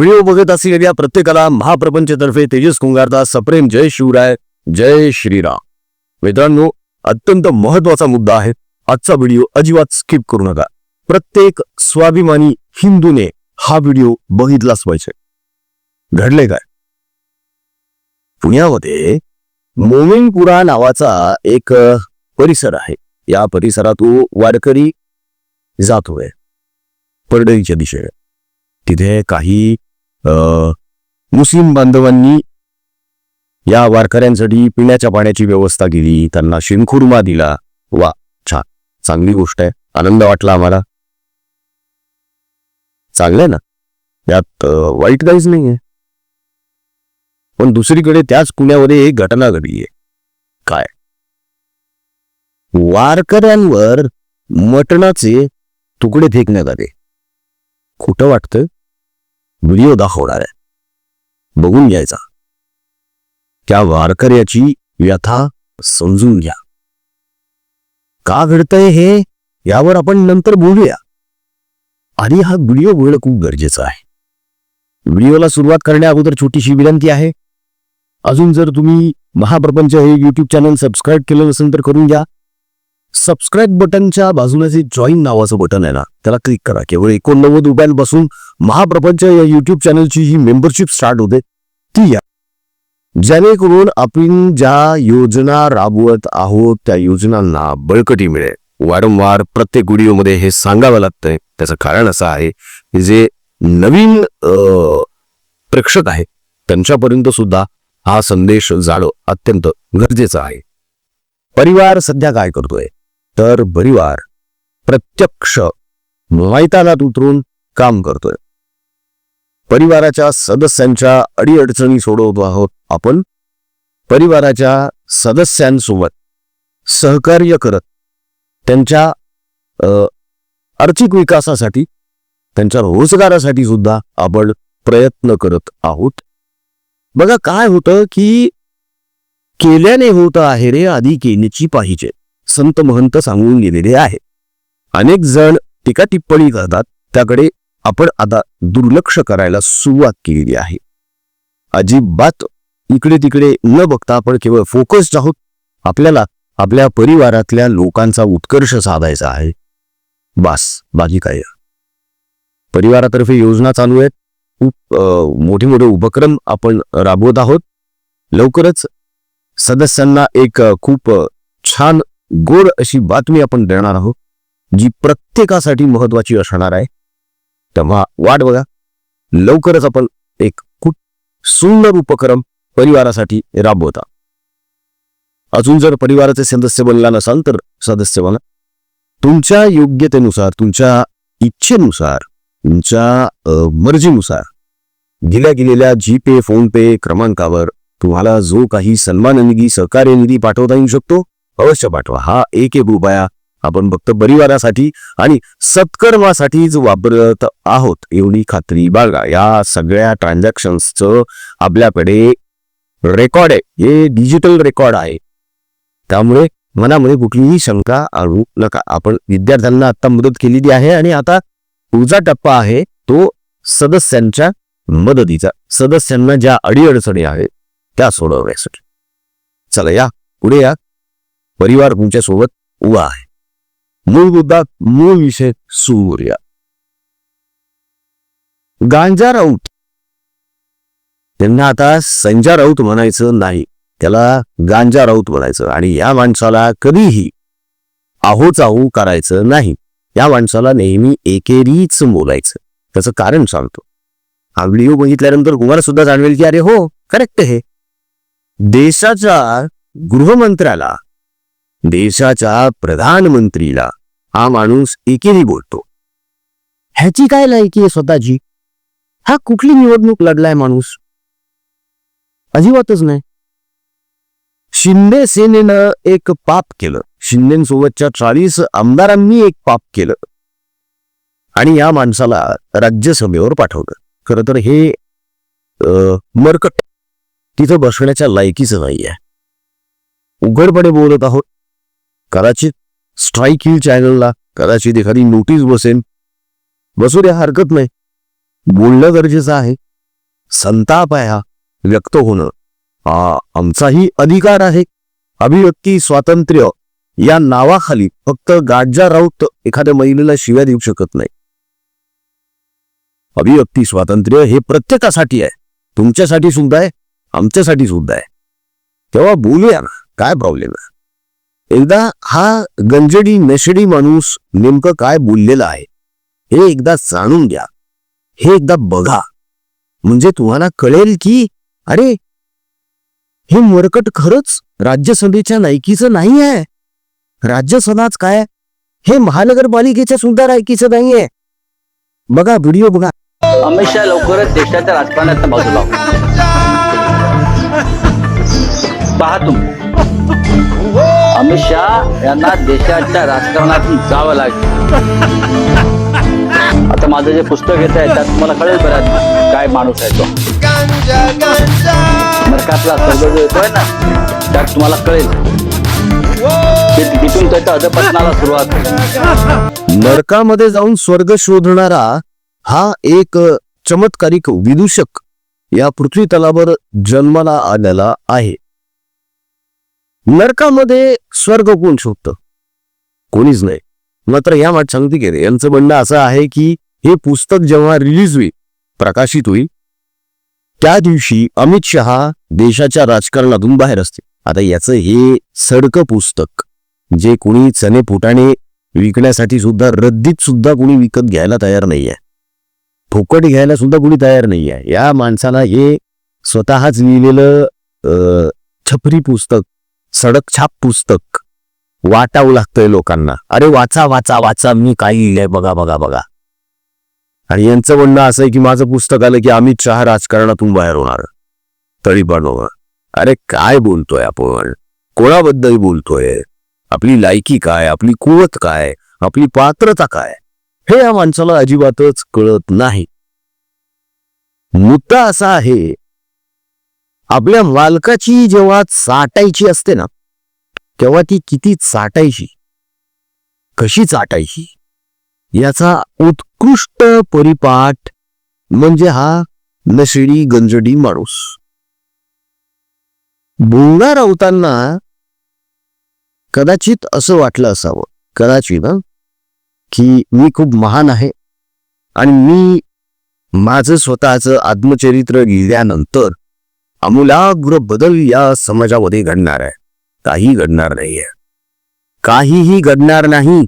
Video बघत असलेल्या प्रत्येकाला महाप्रपंचतर्फे तेजस कुंगारदा सप्रेम जय शिवराय जय श्रीराम. मित्रांनो अत्यंत महत्त्वाचा मुद्दा आहे. आजचा व्हिडिओ अजिबात स्किप करू नका. प्रत्येक स्वाभिमानी हिंदूने हा व्हिडिओ बघितलाच पाहिजे. घडले काय? पुण्यामध्ये मोमिनपुरा नावाचा एक परिसर आहे. या परिसरातून वारकरी जातोय. परडईच्या दिशेने. तिथे काही मुस्लिम बांधवांनी या वारकऱ्यांसाठी पिण्याच्या पाण्याची व्यवस्था केली. त्यांना शिंखुर्मा दिला. वा छान. चांगली गोष्ट आहे. आनंद वाटला आम्हाला. चांगलंय ना? यात वाईट काहीच नाहीये. पण दुसरीकडे त्याच पुण्यामध्ये एक घटना घडली आहे. काय? वारकऱ्यांवर मटणाचे तुकडे फेकण्यात आले. खोटं वाटतं व्हिडिओ दाखवणार आहे. बघून घ्यायचा. त्या वारकऱ्याची व्यथा समजून घ्या. का घडतंय हे यावर आपण नंतर बोलूया. आणि हा व्हिडिओ बोलणं खूप गरजेचं आहे. व्हिडिओला सुरुवात करण्या अगोदर छोटीशी विनंती आहे. अजून जर तुम्ही महाप्रपंच हे युट्यूब चॅनल सबस्क्राईब केलं नसेल तर करून घ्या. सबस्क्राईब बटनच्या बाजूला जे जॉईन नावाचं बटन आहे ना त्याला क्लिक करा. केवळ एकोणनव्वद रुपयांपासून महाप्रपंच या युट्यूब चॅनलची ही मेंबरशिप स्टार्ट होते. ती या. जेणेकरून आपण ज्या योजना राबवत आहोत त्या योजनांना बळकटी मिळेल. वारंवार प्रत्येक व्हिडिओमध्ये हे सांगावं लागतंय. त्याचं कारण असं आहे की जे नवीन प्रेक्षक आहे त्यांच्यापर्यंत सुद्धा हा संदेश जाणं अत्यंत गरजेचं आहे. परिवार सध्या काय करतोय? तर परिवार प्रत्यक्ष मैदानात उतरून काम करतोय. परिवाराच्या सदस्यांच्या अडीअडचणी सोडवतो आहोत आपण. परिवाराच्या सदस्यांसोबत सहकार्य करत त्यांच्या आर्थिक विकासासाठी त्यांच्या रोजगारासाठी सुद्धा आपण प्रयत्न करत आहोत. बघा काय होतं की केल्याने होतं आहे रे आधी केलीची पाहिजे. संत महंत सांगून गेलेले आहे. अनेक जण टीका टिप्पणी करतात त्याकडे आपण आता दुर्लक्ष करायला सुरुवात केलेली आहे. अजिबात इकडे तिकडे न बघता आपण केवळ फोकस्ड आहोत. आपल्याला आपल्या परिवारातल्या लोकांचा उत्कर्ष साधायचा आहे. बास बाकी काय? परिवारातर्फे योजना चालू आहेत. खूप मोठे मोठे उपक्रम आपण राबवत आहोत. लवकरच सदस्यांना एक खूप छान गोड अशी बातमी आपण देणार आहोत जी प्रत्येकासाठी महत्वाची असणार आहे. तेव्हा वाट बघा. लवकरच आपण एक खूप सुंदर उपक्रम परिवारासाठी राबवता. अजून जर परिवाराचे सदस्य बनला नसाल तर सदस्य बना तुमच्या योग्यतेनुसार तुमच्या इच्छेनुसार तुमच्या मर्जीनुसार दिल्या गेलेल्या जी पे फोन पे क्रमांकावर तुम्हाला जो काही सन्मान निधी सहकार्य निधी पाठवता येऊ शकतो. अवश्य पाठवा. हा एक एक रुपया आपण फक्त परिवारासाठी आणि सत्कर्मासाठीच वापरत आहोत एवढी खात्री. बाळगा या सगळ्या ट्रान्झॅक्शन्सचं आपल्याकडे रेकॉर्ड आहे. हे डिजिटल रेकॉर्ड आहे. त्यामुळे मनामध्ये कुठलीही शंका आणू नका. आपण विद्यार्थ्यांना आता मदत केलेली आहे आणि आता पुढचा टप्पा आहे तो सदस्यांच्या मदतीचा. सदस्यांना ज्या अडीअडचणी आहेत त्या सोडवण्यासाठी. चला या. पुढे या. परिवार तुमच्यासोबत उभा आहे. मूळ मुद्दा मूळ विषय सूर्य. गांजा राऊत. त्यांना आता संजा राऊत म्हणायचं नाही. त्याला गांजा राऊत म्हणायचं आणि या माणसाला कधीही आहोचाहू करायचं नाही. या माणसाला नेहमी एकेरीच बोलायचं. त्याचं कारण सांगतो. हा व्हिडिओ बघितल्यानंतर कुमार सुद्धा जाणवेल की अरे हो करेक्ट हे देशाच्या गृहमंत्र्याला देशाच्या प्रधानमंत्रीला हा माणूस एकेरी बोलतो. ह्याची काय लायकी आहे स्वतःची? हा कुठली निवडणूक लढलाय माणूस? अजिबातच नाही. शिंदे सेनेनं एक पाप केलं. शिंदेसोबतच्या चाळीस आमदारांनी एक पाप केलं. आणि या माणसाला राज्यसभेवर पाठवलं. खरं तर हे मरकट. तिथं बसण्याच्या लायकीचं नाही आहे उघडपणे बोलत आहोत. कदाचित स्ट्राईक हिल चॅनलला कदाचित एखादी नोटीस बसेल. बसू द्या हरकत नाही. बोलणं गरजेचं आहे. संताप आहे हा व्यक्त होणं. हा आमचाही अधिकार आहे. अभिव्यक्ती स्वातंत्र्य या नावाखाली फक्त गाडजा राऊत एखाद्या महिलेला शिव्या देऊ शकत नाही. अभिव्यक्ती स्वातंत्र्य हे प्रत्येकासाठी आहे. तुमच्यासाठी सुद्धा आहे आमच्यासाठी सुद्धा आहे. तेव्हा बोलूया ना काय प्रॉब्लेम आहे? एकदा हा गंजडी नशडी माणूस नेमकं काय बोललेला आहे हे एकदा जाणून घ्या. हे एकदा बघा. म्हणजे तुम्हाला कळेल की अरे हे मरकट खरंच राज्यसभेच्या नायकीचं नाही आहे. राज्यसभाच काय? हे महानगरपालिकेच्या सुद्धा लायकीचं नाहीये बघा व्हिडिओ बघा. अमित शहा लवकरच देशाच्या राजकारणात बाजूला पहा तुम्ही. अमित शहा यांना देशाच्या राजकारणातून जावं लागेल. आता माझं जे पुस्तक येत आहे त्यात तुम्हाला कळेल बऱ्याच काय माणूस आहे तो. नरकातला सर्व जो येतोय ना त्यात तुम्हाला कळेल. तिथून त्याच्या अधपतनाला सुरुवात नरकामध्ये जाऊन स्वर्ग शोधणारा हा एक चमत्कारिक विदूषक या पृथ्वी तलावर जन्माला आलेला आहे. नरकामध्ये स्वर्ग कोण शोधतं? कोणीच नाही. मात्र या माठ सांगते की रे यांचं म्हणणं असं आहे की हे पुस्तक जेव्हा रिलीज होईल प्रकाशित होईल त्या दिवशी अमित शहा देशाच्या राजकारणातून बाहेर असते आता याचं हे सडकं पुस्तक जे कोणी चणे फुटाणे विकण्यासाठी सुद्धा रद्दीत सुद्धा कोणी विकत घ्यायला तयार नाहीये. फुकट घ्यायला सुद्धा कोणी तयार नाहीये. या माणसाला हे स्वतःच लिहिलेलं छपरी पुस्तक सडक छाप पुस्तक. वाटावं लागतंय लोकांना. अरे वाचा वाचा वाचा मी काय लिहिलंय बघा बघा बघा. आणि यांचं म्हणणं असं आहे की माझं पुस्तक आलं की अमित शहा राजकारणातून बाहेर होणार. तळी बनवणार अरे काय बोलतोय आपण? कोणाबद्दल बोलतोय? आपली लायकी काय? आपली कुवत काय? आपली पात्रता काय? हे या माणसाला अजिबातच कळत नाही. मुद्दा असा आहे आपल्या मालकाची जेव्हा चाटायची असते ना तेव्हा ती किती चाटायची? कशी चाटायची? याचा उत्कृष्ट परिपाठ म्हणजे हा नशिडी गंजडी माणूस. बोलणार राऊतांना कदाचित असं वाटलं असावं कदाचित ना की मी खूप महान आहे आणि मी माझं स्वतःचं आत्मचरित्र लिहिल्यानंतर आमूलाग्र बदल या समाजामध्ये घडणार आहे. काही घडणार नाहीये. काहीही घडणार नाही.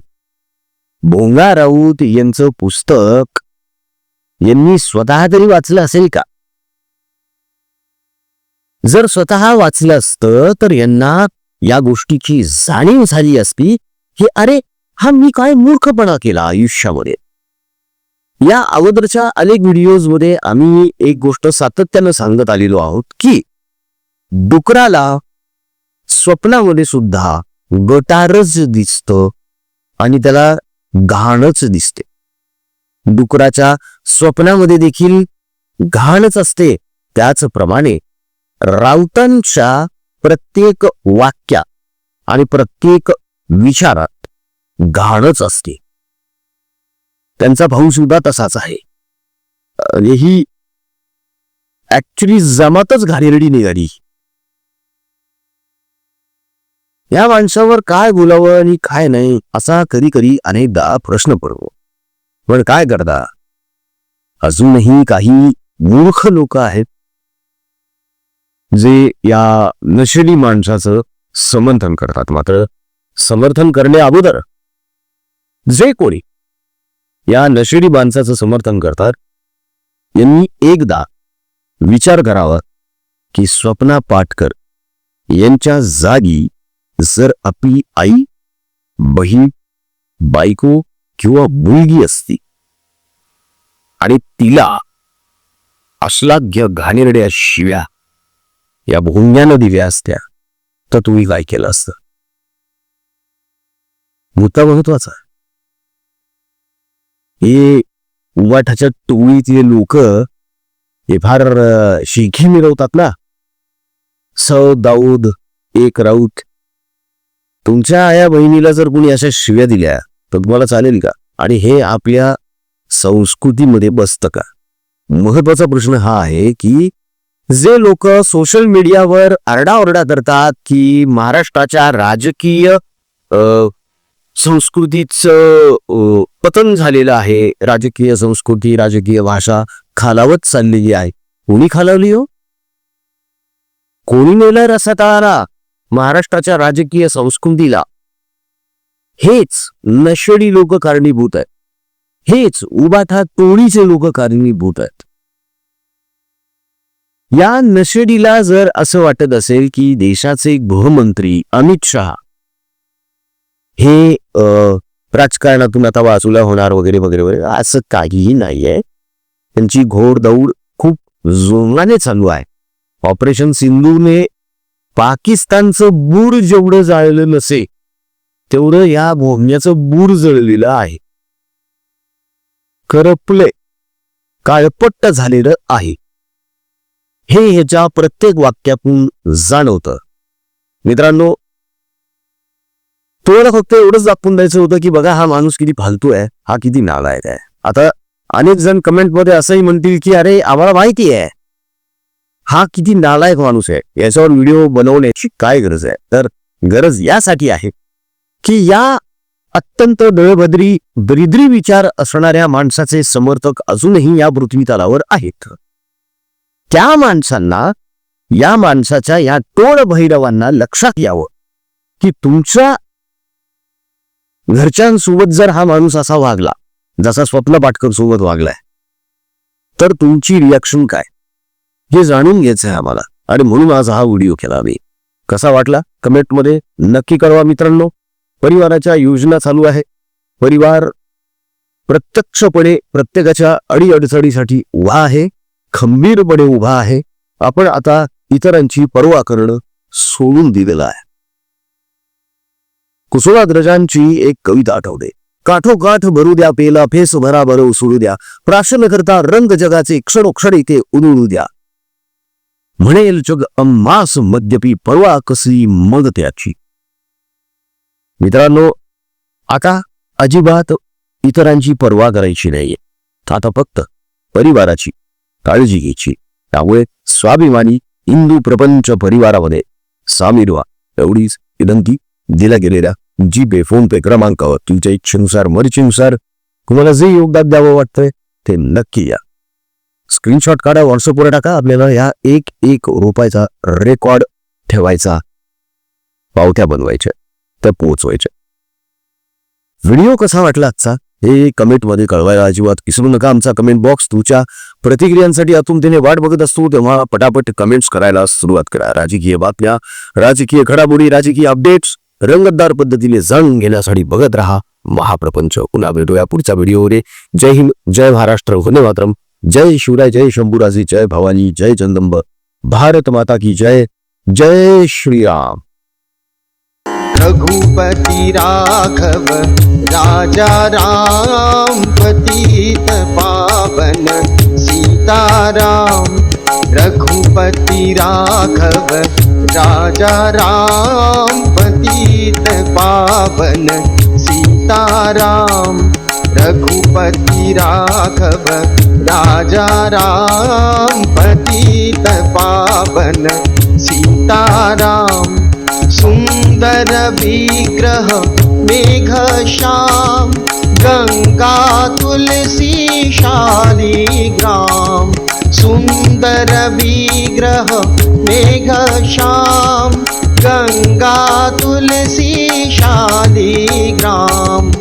भोंगा राऊत यांचं पुस्तक यांनी स्वतः तरी वाचलं असेल का? जर स्वतः वाचलं असतं तर यांना या गोष्टीची जाणीव झाली असती की अरे हा मी काय मूर्खपणा केला आयुष्यामध्ये? या अगोदरच्या अनेक व्हिडिओजमध्ये आम्ही एक गोष्ट सातत्यानं सांगत आलेलो आहोत की डुकराला स्वप्नामध्ये सुद्धा गटारच दिसतं आणि त्याला घाणच दिसते. डुकराच्या स्वप्नामध्ये देखील घाणच असते. त्याचप्रमाणे राऊतांच्या प्रत्येक वाक्या आणि प्रत्येक विचारात घाणच असते. त्यांचा भाऊ सुद्धा तसाच आहे. ही ऍक्च्युली जमातच घाणेरडी निघाली. या माणसावर काय बोलावं आणि काय नाही असा कधी कधी अनेकदा प्रश्न पडतो. पण काय करता? अजूनही काही मूर्ख लोक आहेत जे या नशेली माणसाचं समर्थन करतात. मात्र समर्थन करण्या अगोदर जे कोणी या नशेडी माणसाचं समर्थन करतात. यांनी एकदा विचार करावा की स्वप्ना पाटकर यांच्या जागी जर आपली आई बहीण बायको किंवा मुलगी असती आणि तिला अश्लाघ्य घाणेरड्या शिव्या या भोंग्यानं दिव्या असत्या तर तुम्ही काय केलं असतं? मुद्दा महत्त्वाचा हे उवाठाच्या टोळीतले लोक हे फार शिखी मिरवतात ना. स दाऊद एक राऊत. तुमच्या आया बहिणीला जर कोणी अशा शिव्या दिल्या तर तुम्हाला चालेल का? आणि हे आपल्या संस्कृतीमध्ये बसतं का? महत्त्वाचा प्रश्न हा आहे की जे लोक सोशल मीडियावर आरडाओरडा करतात की महाराष्ट्राच्या राजकीय संस्कृतीचं पतन झालेलं आहे. राजकीय संस्कृती राजकीय भाषा खालावत चाललेली आहे. कोणी खालावली हो? कोणी नेलं रसतारा महाराष्ट्राच्या राजकीय संस्कृतीला? हेच नशेडी लोक कारणीभूत आहेत. हेच उबाठा तोडीचे लोक कारणीभूत आहेत. या नशेडीला जर असं वाटत असेल की देशाचे गृहमंत्री अमित शहा हे राजकारणातून आता बाजूला होणार वगैरे वगैरे वगैरे असं काहीही नाहीये. त्यांची घोडदौड खूप जोमाने चालू आहे. ऑपरेशन सिंधूने पाकिस्तानचं बूर जेवढं जाळलं नसे तेवढं या भोमण्याचं बूर जळलेलं आहे. करपले काळपट्ट झालेलं आहे. हे ह्याच्या प्रत्येक वाक्यातून जाणवतं. मित्रांनो तुम्हाला फक्त एवढंच दाखवून द्यायचं होतं की बघा हा माणूस किती फालतू आहे हा किती नालायक आहे. आता अनेक जण कमेंटमध्ये असंही म्हणतील की अरे आम्हाला माहिती आहे हा किती नालायक माणूस आहे. याच्यावर व्हिडिओ बनवण्याची काय गरज आहे? तर गरज यासाठी आहे की या अत्यंत दळभद्री दरिद्री विचार असणाऱ्या माणसाचे समर्थक अजूनही या पृथ्वी तलावर आहेत. त्या माणसांना या माणसाच्या या टोळ भैरवांना लक्षात यावं की तुमच्या घरच्यांसोबत जर हा माणूस असा वागला जसा स्वप्न पाटकर सोबत वागलाय तर तुमची रिॲक्शन काय? हे जाणून घ्यायचं आहे आम्हाला. आणि म्हणून आज हा व्हिडिओ केला मी कसा वाटला? कमेंटमध्ये नक्की कळवा मित्रांनो. परिवाराच्या योजना चालू आहे. परिवार प्रत्यक्षपणे प्रत्येकाच्या अडीअडचणीसाठी उभा आहे. खंबीरपणे उभा आहे. आपण आता इतरांची पर्वा करणं सोडून दिलेलं आहे. कुसुळाद्रजांची एक कविता आठवते. काठोकाठ भरू द्या पेला फेस भराभर उसळू द्या. प्राशन करता रंग जगाचे क्षणोक्षणी ते उधळू द्या. म्हणेल जग अम्मास मद्यपी पर्वा कसली मग त्याची. मित्रांनो आता अजिबात इतरांची पर्वा करायची नाहीये. आता फक्त परिवाराची काळजी घ्यायची. त्यामुळे स्वाभिमानी हिंदू प्रपंच परिवारामध्ये सामीर व्हा. एवढीच विनंती. दिल्या गेलेल्या जी पे फोन पे क्रमांकावर तुमच्या इच्छेनुसार मर्जीनुसार तुम्हाला जे योगदान द्यावं वाटतंय ते नक्की या. स्क्रीनशॉट काढा व्हॉट्सअपवर टाका आपल्याला या एक एक रुपयाचा रेकॉर्ड ठेवायचा पावत्या बनवायच्या त्या पोहोचवायच्या व्हिडिओ कसा वाटला आजचा? हे कमेंटमध्ये कळवायला अजिबात विसरू नका. आमचा कमेंट बॉक्स तुमच्या प्रतिक्रियांसाठी आतुरतेने वाट बघत असतो तेव्हा पटापट कमेंट्स करायला सुरुवात करा. राजकीय बातम्या राजकीय घडामोडी राजकीय अपडेट्स रंगतदार पद्धतीने जाणून घेण्यासाठी बघत राहा महाप्रपंच. पुन्हा भेटूया पुढच्या व्हिडिओमध्ये. जय हिंद जय महाराष्ट्र. वंदे मातरम जय शिवराय जय शंभूराजी जय भवानी जय जगदंब भारत माता की जय. जय श्रीराम. रघुपति राघव राजा राम पतित पावन सीताराम. रघुपति राघव राजा राम पतित पावन सीताराम रघुपति राघव राजा राम पतित पावन सीताराम सुन्दर विग्रह मेघ श्याम गङ्गा तुलसी शालिग्राम सुन्दर विग्रह मेघश्याम गङ्गा तुलसी शालिग्राम।